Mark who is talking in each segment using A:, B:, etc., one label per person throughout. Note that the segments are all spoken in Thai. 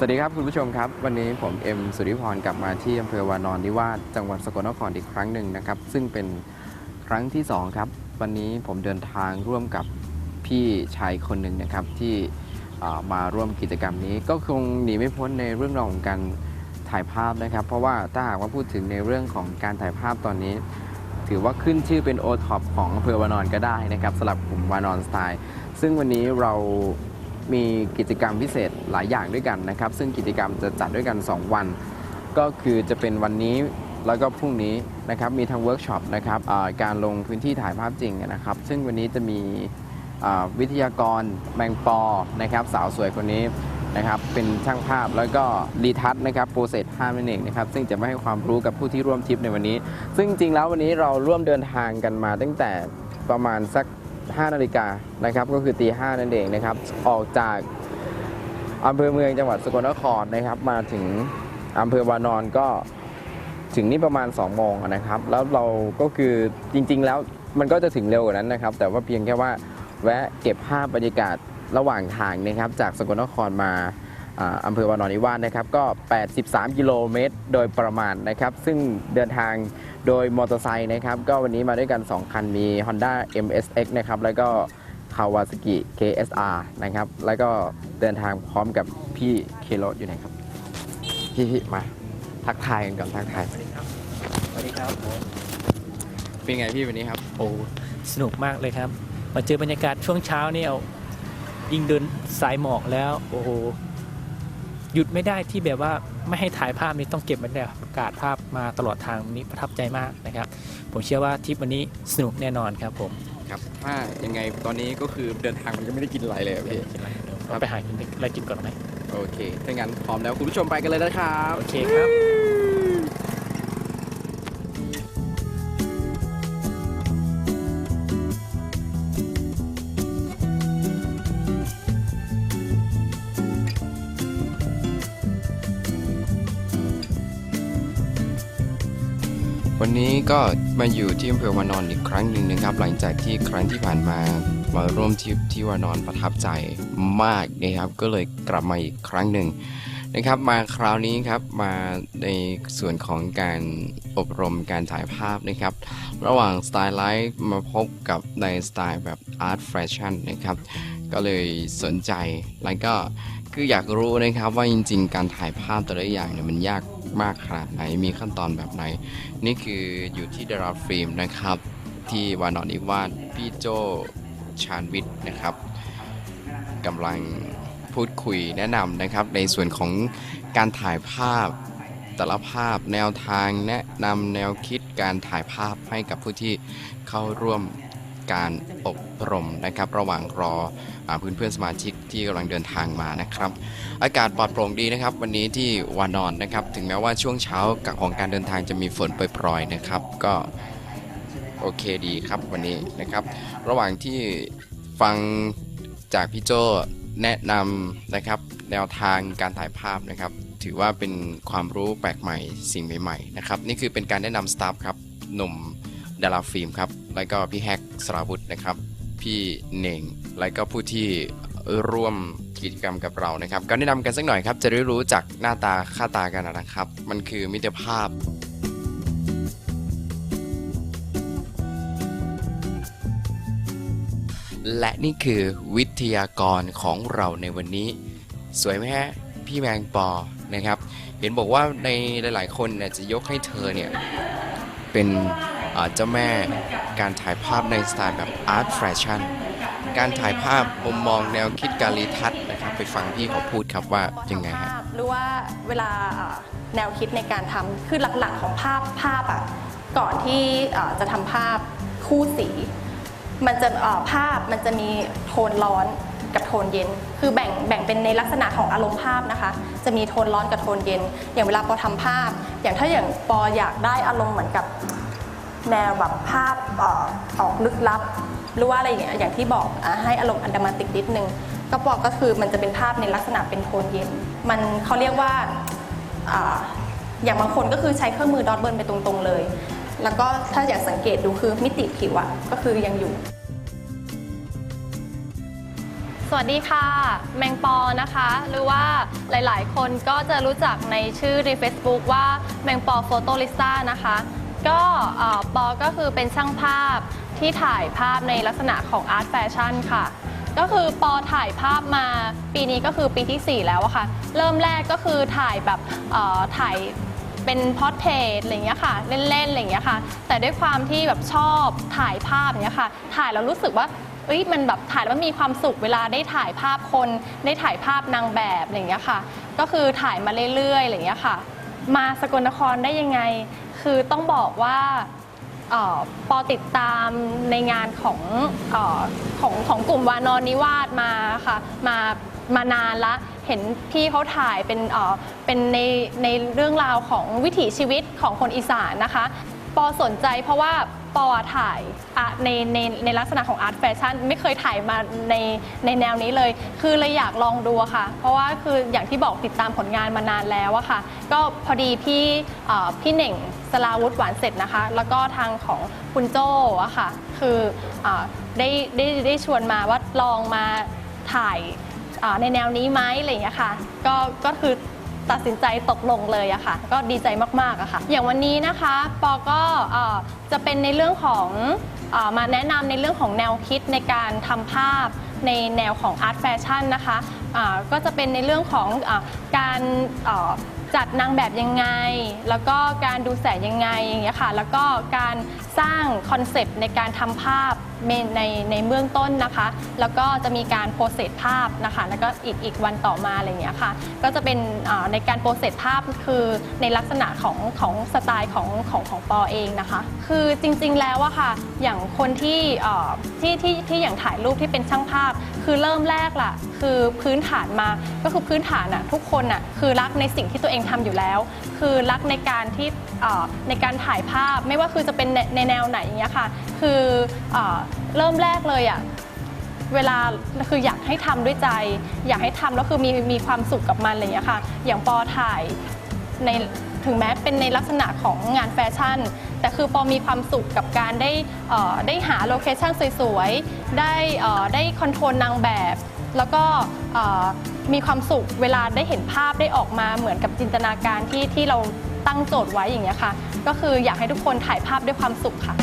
A: สวัสดีครับคุณผู้ชมครับ วันนี้ผมเอ็มสุริพรกลับมาที่อำเภอวานอนนิวาสจังหวัดสกลนครอีกครั้งหนึ่งนะครับ ซึ่งเป็นครั้งที่สองครับ วันนี้ผมเดินทางร่วมกับพี่ชายคนหนึ่งนะครับ ที่มาร่วมกิจกรรมนี้ ก็คงหนีไม่พ้นในเรื่องราวของการถ่ายภาพนะครับ เพราะว่าถ้าหากว่าพูดถึงในเรื่องของการถ่ายภาพตอนนี้ ถือว่าขึ้นชื่อเป็นโอท็อปของอำเภอวานอนก็ได้นะครับสำหรับกลุ่มวานอนสไตล์ซึ่งวันนี้เรา มีกิจกรรมพิเศษหลายอย่างด้วยกันนะครับ ซึ่งกิจกรรมจะจัดด้วยกัน 2 วัน ก็คือจะเป็นวันนี้แล้วก็พรุ่งนี้นะครับมีทั้งเวิร์กช็อปนะครับการลงพื้นที่ถ่ายภาพจริงนะครับ ซึ่งวันนี้จะมีวิทยากรแมงปอนะครับ สาวสวยคนนี้นะครับเป็นช่างภาพแล้วก็รีทัศนะครับโปรเซสภาพนั่นเองนะครับซึ่งจะมาให้ความรู้กับผู้ที่ร่วมทริปในวันนี้ ซึ่งจริงแล้ววันนี้เราร่วมเดินทางกันมาตั้งแต่ประมาณสัก 5นาฬิกานะครับก็คือตีห้านั่นเองนะครับออกจากอำเภอเมืองจังหวัดสกลนครนะครับ มาถึงอำเภอวานอนก็ถึงนี่ประมาณ2โมงนะครับ แล้วเราก็คือจริง ๆ แล้วมันก็จะถึงเร็วกว่านั้นนะครับ แต่ว่าเพียงแค่ว่าแวะเก็บภาพบรรยากาศระหว่างทางนะครับ จากสกลนครมาอำเภอวานอนนิวาสนะครับ ก็ 83 กิโลเมตรโดยประมาณนะครับ ซึ่งเดินทาง โดยมอเตอร์ไซค์นะครับ ก็วันนี้มาด้วยกัน 2 คันมี Honda MSX นะครับ แล้วก็ Kawasaki KSR นะครับ แล้วก็เดินทางพร้อมกับพี่เคโรอยู่ไหนครับ พี่พี่มาทักทายกันก่อนทักทาย
B: สวัสดีครับผม
A: เป็นไงพี่วันนี้ครับ
B: โอ้สนุกมากเลยครับ มาเจอบรรยากาศช่วงเช้านี่เอายิงเดินสายหมอกแล้ว โอ้โหหยุดไม่ได้ที่แบบว่า ไม่ให้ถ่ายภาพนี่ต้องเก็บบรรยากาศภาพมาตลอดทางวันนี้ประทับใจมากนะครับ ผมเชื่อว่าทริปวันนี้สนุกแน่นอนครับผม
A: ครับถ้ายังไงตอนนี้ก็คือเดินทางมันก็ไม่ได้กินอะไรเลยอะพี่
B: เราไปหากินอะไรกินก่อนไหม
A: โอเคถ้างั้นพร้อมแล้วคุณผู้ชมไปกันเลยนะครับ
B: โอเคครับ
A: ก็มาอยู่ที่อำเภอวานอนอีกครั้งหนึ่งนะครับ หลังจากที่ครั้งที่ผ่านมามาร่วมทริปที่วานอนประทับใจมากนะครับ ก็เลยกลับมาอีกครั้งหนึ่งนะครับ มาคราวนี้ครับมาในส่วนของการอบรมการถ่ายภาพนะครับ ระหว่างสไตล์ไลฟ์มาพบกับในสไตล์แบบอาร์ตแฟชั่นนะครับ ก็เลยสนใจแล้วก็ คืออยากรู้นะครับว่าจริง ๆ การถ่ายภาพแต่ละอย่างเนี่ยมันยากมากขนาดไหนมีขั้นตอนแบบไหน นี่คืออยู่ที่ดาราฟิล์มนะครับ ที่วานอนอีวาดพี่โจชาญวิทย์นะครับกำลังพูดคุยแนะนำนะครับ ในส่วนของการถ่ายภาพแต่ละภาพแนวทางแนะนำแนวคิดการถ่ายภาพให้กับผู้ที่เข้าร่วม การอบรมนะครับ ระหว่างรอเพื่อนเพื่อนสมาชิกที่กำลังเดินทางมานะครับ อากาศปลอดโปร่งดีนะครับ วันนี้ที่วานอนนะครับ ถึงแม้ว่าช่วงเช้าของการเดินทางจะมีฝนโปรยๆนะครับ ก็โอเคดีครับวันนี้นะครับ ระหว่างที่ฟังจากพี่โจแนะนำนะครับแนวทางการถ่ายภาพนะครับ ถือว่าเป็นความรู้แปลกใหม่สิ่งใหม่ๆนะครับ นี่คือเป็นการแนะนำสตาฟครับหนุ่มดาราฟิล์มครับ แล้วก็พี่แฮกสราวุธนะครับ พี่เน่ง และก็ผู้ที่ร่วมกิจกรรมกับเรานะครับ ก็แนะนำกันสักหน่อยครับ จะได้รู้จักหน้าตาค่าตากันนะครับ มันคือมิตรภาพและนี่คือวิทยากรของเราในวันนี้ สวยไหมฮะ พี่แมงปอนะครับ เห็นบอกว่าในหลาย ๆ คนเนี่ยจะยกให้เธอเนี่ย เป็น เจ้าแม่การถ่ายภาพในสไตล์แบบอาร์ตแฟชั่นการถ่ายภาพมุมมองแนวคิดการรีทัศน์นะครับไปฟังพี่เขาพูดครับว่ายังไงฮะ
C: หรือว่าเวลาแนวคิดในการทำคือหลักๆของภาพภาพอะก่อนที่จะทำภาพคู่สี มันจะภาพมันจะมีโทนร้อนกับโทนเย็น คือแบ่งแบ่งเป็นในลักษณะของอารมณ์ภาพนะคะ จะมีโทนร้อนกับโทนเย็น อย่างเวลาปอทำภาพ อย่างถ้าอย่างปออยากได้อารมณ์เหมือนกับ แนวแบบภาพออออกลึกลับ หรือว่าอะไรอย่างเงี้ยอย่างที่บอกอะให้อารมณ์อันดามันติกนิดนึงก็บอกก็คือมันจะเป็นภาพในลักษณะเป็นโทนเย็น มันเขาเรียกว่าอย่างบางคนก็คือใช้เครื่องมือดอทเบิร์นไปตรงๆเลย แล้วก็ถ้าอยากสังเกตดูคือมิติผิวอะก็คือยังอยู่ สวัสดีค่ะ แมงปอนะคะ หรือว่าหลายๆ คนก็จะรู้จักในชื่อใน Facebook ว่าแมงปอโฟโตลิสตานะคะ ก็เอ่อปอก็คือเป็นช่างภาพที่ถ่ายภาพในลักษณะของอาร์ตแฟชั่นค่ะ ก็คือปอถ่ายภาพมาปีนี้ก็คือปีที่ 4 แล้วอะค่ะ เริ่มแรกก็คือถ่ายแบบเอ่อถ่ายเป็นพอร์เทรตอะไรอย่างเงี้ยค่ะ เล่นๆอะไรอย่างเงี้ยค่ะ แต่ด้วยความที่แบบชอบถ่ายภาพอย่างเงี้ยค่ะ ถ่ายแล้วรู้สึกว่าเอ้ยมันแบบถ่ายแล้วมันมีความสุขเวลาได้ถ่ายภาพคนได้ถ่ายภาพนางแบบอะไรอย่างเงี้ยค่ะ ก็คือถ่ายมาเรื่อยๆอะไรอย่างเงี้ยค่ะ มาสกลนครได้ยังไง คือต้องบอกว่าออปอติดตามในงานของออของของกลุ่มวานอนนิวาสมาค่ะมามานานละเห็นพี่เขาถ่ายเป็นเอ่อเป็นในในเรื่องราวของวิถีชีวิตของคนอีสานนะคะ ปอสนใจเพราะว่าปอถ่ายในในในลักษณะของอาร์ตแฟชั่นไม่เคยถ่ายมาในในแนวนี้เลย คือเลยอยากลองดูค่ะ เพราะว่าคืออย่างที่บอกติดตามผลงานมานานแล้วอะค่ะ ก็พอดีพี่พี่เหน่ง สลาวุธหวานเสร็จนะคะ แล้วก็ทางของคุณโจ้อะค่ะ คืออได้ได้ได้ชวนมาว่าลองมาถ่ายในแนวนี้ไหมอะไรอย่างเงี้ยค่ะ ก็ก็คือตัดสินใจตกลงเลยอะค่ะ ก็ดีใจมากๆอะค่ะ อย่างวันนี้นะคะปอก็จะเป็นในเรื่องของอมาแนะนำในเรื่องของแนวคิดในการทำภาพในแนวของอาร์ตแฟชั่นนะคะอ่าก็จะเป็นในเรื่องของอการ จัดนางแบบยังไง แล้วก็การดูแสงยังไงอย่างเงี้ยค่ะ แล้วก็การสร้างคอนเซปต์ในการทำภาพ ในในเบื้องต้นนะคะ แล้วก็จะมีการโปรเซสภาพนะคะแล้วก็อีกอีกวันต่อมาอะไรอย่างเงี้ยค่ะก็จะเป็นในการโปรเซสภาพคือในลักษณะของของสไตล์ของของของปอเองนะคะ คือจริงๆแล้วอะค่ะอย่างคนที่ที่ที่ที่อย่างถ่ายรูปที่เป็นช่างภาพ คือเริ่มแรกล่ะคือพื้นฐานมาก็คือพื้นฐานอะทุกคนอะคือรักในสิ่งที่ตัวเองทำอยู่แล้ว คือรักในการที่ ในการถ่ายภาพไม่ว่าคือจะเป็นในแนวไหนอย่างเงี้ยค่ะ คือเอ่อเริ่มแรกเลยอะเวลาคืออยากให้ทำด้วยใจ อยากให้ทำแล้วคือมีมีความสุขกับมันอะไรอย่างเงี้ยค่ะ อย่างปอถ่ายในถึงแม้เป็นในลักษณะของงานแฟชั่น แต่คือปอมีความสุขกับการได้ได้หาโลเคชั่นสวยๆ ได้ได้คอนโทรลนางแบบ แล้วก็มีความสุขเวลาได้เห็นภาพได้ออกมาเหมือนกับจินตนาการที่ที่เรา ตั้งโจทย์ไว้อย่างเงี้ยค่ะ ก็คืออยากให้ทุกคนถ่ายภาพด้วยความสุขค่ะ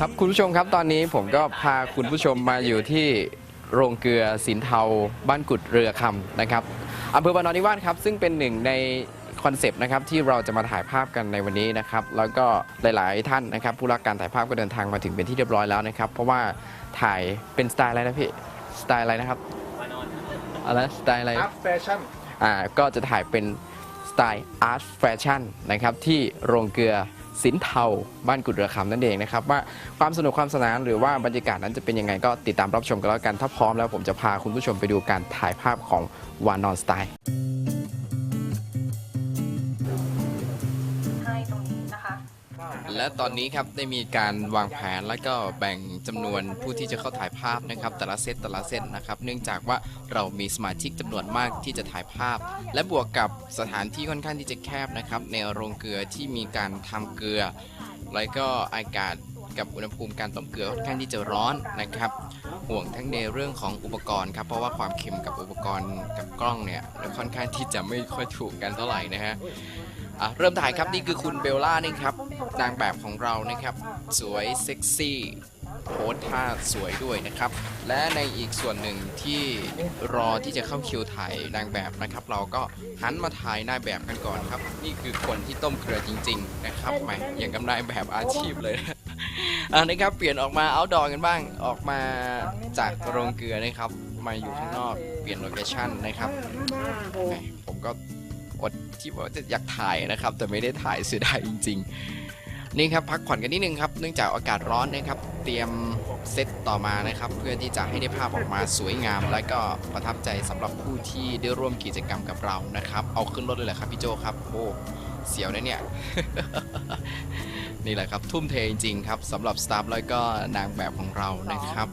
A: ครับคุณผู้ชมครับตอนนี้ผมก็พาคุณผู้ชมมาอยู่ที่โรงเกลือสินเทาบ้านกุดเรือคำนะครับอำเภอวานอนนิวาสครับซึ่งเป็นหนึ่งในคอนเซปต์นะครับที่เราจะมาถ่ายภาพกันในวันนี้นะครับแล้วก็หลาย ๆ ท่านนะครับ ผู้รักการถ่ายภาพก็เดินทางมาถึงเป็นที่เรียบร้อยแล้วนะครับ เพราะว่าถ่ายเป็นสไตล์อะไรนะพี่สไตล์อะไรนะครับอะไรสไตล์อะไร
D: อัพแฟชั่น
A: อ่าก็จะถ่ายเป็นสไตล์อาร์ตแฟชั่นนะครับที่โรงเกลือ สินเทาบ้านกุดเรือคำนั่นเองนะครับว่าความสนุกความสนานหรือว่าบรรยากาศนั้นจะเป็นยังไงก็ติดตามรับชมกันแล้วกันถ้าพร้อมแล้วผมจะพาคุณผู้ชมไปดูการถ่ายภาพของวานอนสไตล์ และตอนนี้ครับได้มีการวางแผนแล้วก็แบ่งจำนวนผู้ที่จะเข้าถ่ายภาพนะครับ แต่ละเซตแต่ละเซตนะครับ เนื่องจากว่าเรามีสมาชิกจำนวนมากที่จะถ่ายภาพ และบวกกับสถานที่ค่อนข้างที่จะแคบนะครับ ในโรงเกลือที่มีการทำเกลือ แล้วก็อากาศกับอุณหภูมิการต้มเกลือค่อนข้างที่จะร้อนนะครับ ห่วงทั้งในเรื่องของอุปกรณ์ครับเพราะว่าความเค็มกับอุปกรณ์กับกล้องเนี่ยค่อนข้างที่จะไม่ค่อยถูกกันเท่าไหร่นะฮะอะเริ่มถ่ายครับนี่คือคุณเบลล่านี่ครับ นางแบบของเรานะครับ สวยเซ็กซี่โพสท่าสวยด้วยนะครับ และในอีกส่วนหนึ่งที่รอที่จะเข้าคิวถ่ายนางแบบนะครับ เราก็หันมาถ่ายนายแบบกันก่อนครับ นี่คือคนที่ต้มเกลือจริง ๆ นะครับแหมอย่างกับนายแบบอาชีพเลยอ่านะครับเปลี่ยนออกมาเอาดอกันบ้างออกมาจากโรงเกลือนะครับ มาอยู่ข้างนอกเปลี่ยนโลเคชั่นนะครับผมก็อดที่ว่าจะอยากถ่ายนะครับ แต่ไม่ได้ถ่ายเสียดายจริง ๆ นี่ครับพักผ่อนกันนิดนึงครับเนื่องจากอากาศร้อนนะครับ เตรียมเซตต่อมานะครับ เพื่อที่จะให้ได้ภาพออกมาสวยงาม และก็ประทับใจสำหรับผู้ที่ได้ร่วมกิจกรรมกับเรานะครับ เอาขึ้นรถเลยเหรอครับพี่โจครับโอ้เสียวนะเนี่ยนี่แหละครับทุ่มเทจริงครับสำหรับสตาฟแล้วก็นางแบบของเรานะครับ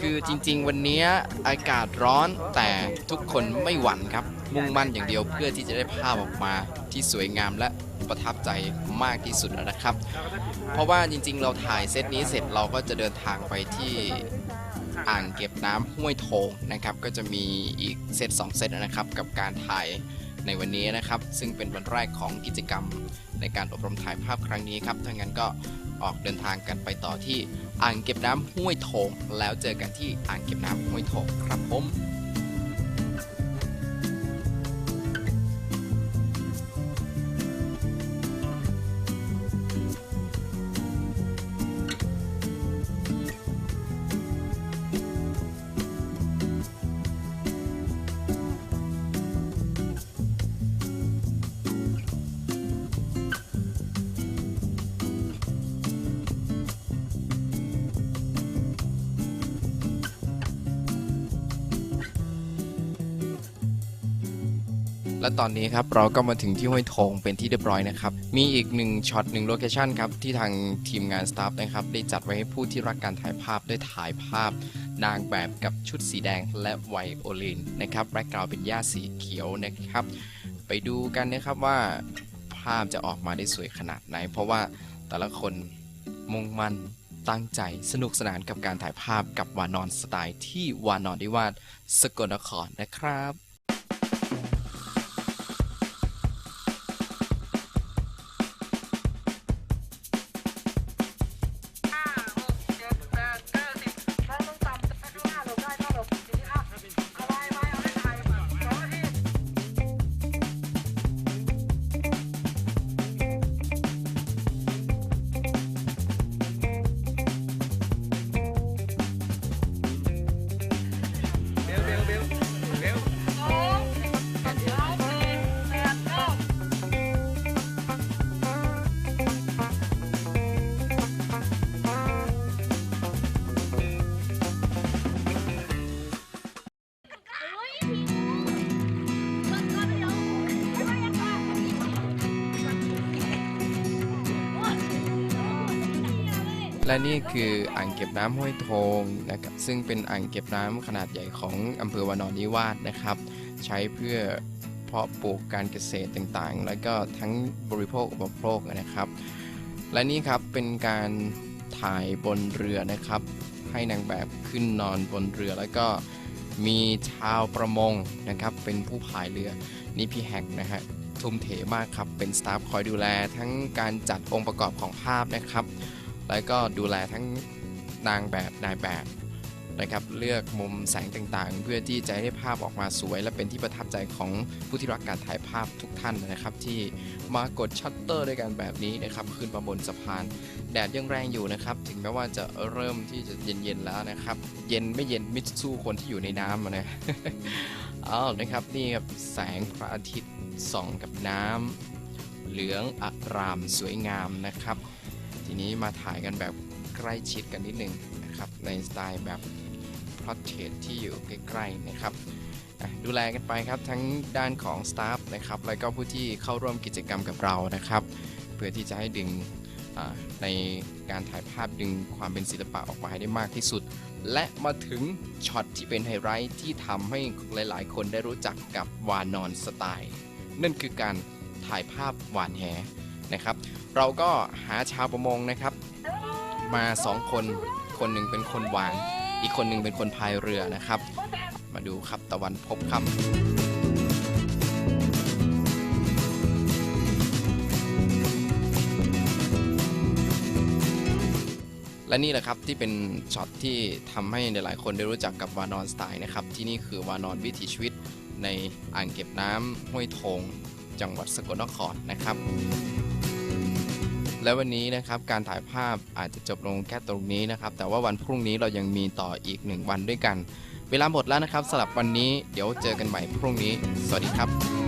A: คือจริงๆ วันนี้อากาศร้อนแต่ทุกคนไม่หวั่นครับ มุ่งมั่นอย่างเดียวเพื่อที่จะได้ภาพออกมาที่สวยงามและ ประทับใจมากที่สุดนะครับ เพราะว่าจริงๆ เราถ่ายเซตนี้เสร็จเราก็จะเดินทางไปที่อ่างเก็บน้ำห้วยโถงนะครับ ก็จะมีอีกเซต2เซตนะครับกับการถ่ายในวันนี้นะครับ ซึ่งเป็นวันแรกของกิจกรรมในการอบรมถ่ายภาพครั้งนี้ครับถ้างั้นก็ออกเดินทางกันไปต่อที่อ่างเก็บน้ำห้วยโถงแล้วเจอกันที่อ่างเก็บน้ำห้วยโถงครับผม และตอนนี้ครับเราก็มาถึงที่ห้วยโถงเป็นที่เรียบร้อยนะครับ มีอีกหนึ่งช็อตหนึ่งโลเคชันครับที่ทางทีมงานสตาฟนะครับได้จัดไว้ให้ผู้ที่รักการถ่ายภาพได้ถ่ายภาพ นางแบบกับชุดสีแดงและไวโอลินนะครับแบ็กกราวเป็นหญ้าสีเขียวนะครับ ไปดูกันนะครับว่าภาพจะออกมาได้สวยขนาดไหน เพราะว่าแต่ละคนมุ่งมั่นตั้งใจสนุกสนานกับการถ่ายภาพกับวานอนสไตล์ที่วานอนดิวาดสกลนครนะครับ และนี่คืออ่างเก็บน้ำห้วยโทงนะครับซึ่งเป็นอ่างเก็บน้ำขนาดใหญ่ของอำเภอวานอนนิวาสนะครับ ใช้เพื่อเพาะปลูกการเกษตรต่างๆ แล้วก็ทั้งบริโภคอุปโภคนะครับ และนี่ครับเป็นการถ่ายบนเรือนะครับ ให้นางแบบขึ้นนอนบนเรือแล้วก็มีชาวประมงนะครับ เป็นผู้พายเรือนี่พี่แฮกนะฮะทุ่มเทมากครับเป็นสตาฟคอยดูแลทั้งการจัดองค์ประกอบของภาพนะครับ แล้วก็ดูแลทั้งนางแบบนายแบบนะครับเลือกมุมแสงต่างๆ เพื่อที่จะให้ภาพออกมาสวย และเป็นที่ประทับใจของผู้ที่รักการถ่ายภาพทุกท่านนะครับ ที่มากดชัตเตอร์ด้วยกันแบบนี้นะครับขึ้นมาบนสะพาน แดดยังแรงอยู่นะครับ ถึงแม้ว่าจะเริ่มที่จะเย็นๆแล้วนะครับ เย็นไม่เย็นมิสู้คนที่อยู่ในน้ำนะเอานะครับนี่ครับแสงพระอาทิตย์ส่องกับน้ำเหลืองอารามสวยงามนะครับ ทีนี้มาถ่ายกันแบบใกล้ชิดกันนิดนึงนะครับ ในสไตล์แบบพรอเทรตที่อยู่ใกล้ๆนะครับดูแลกันไปครับทั้งด้านของสตาฟนะครับแล้วก็ผู้ที่เข้าร่วมกิจกรรมกับเรานะครับ เพื่อที่จะให้ดึงในการถ่ายภาพดึงความเป็นศิลปะออกมาให้ได้มากที่สุด และมาถึงช็อตที่เป็นไฮไลท์ที่ทำให้หลาย ๆ คนได้รู้จักกับวานอนสไตล์ นั่นคือการถ่ายภาพหวานแห นะครับ เราก็หาชาวประมงนะครับ มาสองคนคนหนึ่งเป็นคนวาง อีกคนหนึ่งเป็นคนพายเรือนะครับ มาดูครับตะวันพบค่ำและนี่แหละครับที่เป็นช็อตที่ทำให้หลายๆคนได้รู้จักกับวานอนสไตล์นะครับ ที่นี่คือวานอนวิถีชีวิตในอ่างเก็บน้ำห้วยโถงจังหวัดสกลนครนะครับ และวันนี้นะครับการถ่ายภาพอาจจะจบลงแค่ตรงนี้นะครับ แต่ว่าวันพรุ่งนี้เรายังมีต่ออีกหนึ่งวันด้วยกัน เวลาหมดแล้วนะครับสำหรับวันนี้ เดี๋ยวเจอกันใหม่พรุ่งนี้ สวัสดีครับ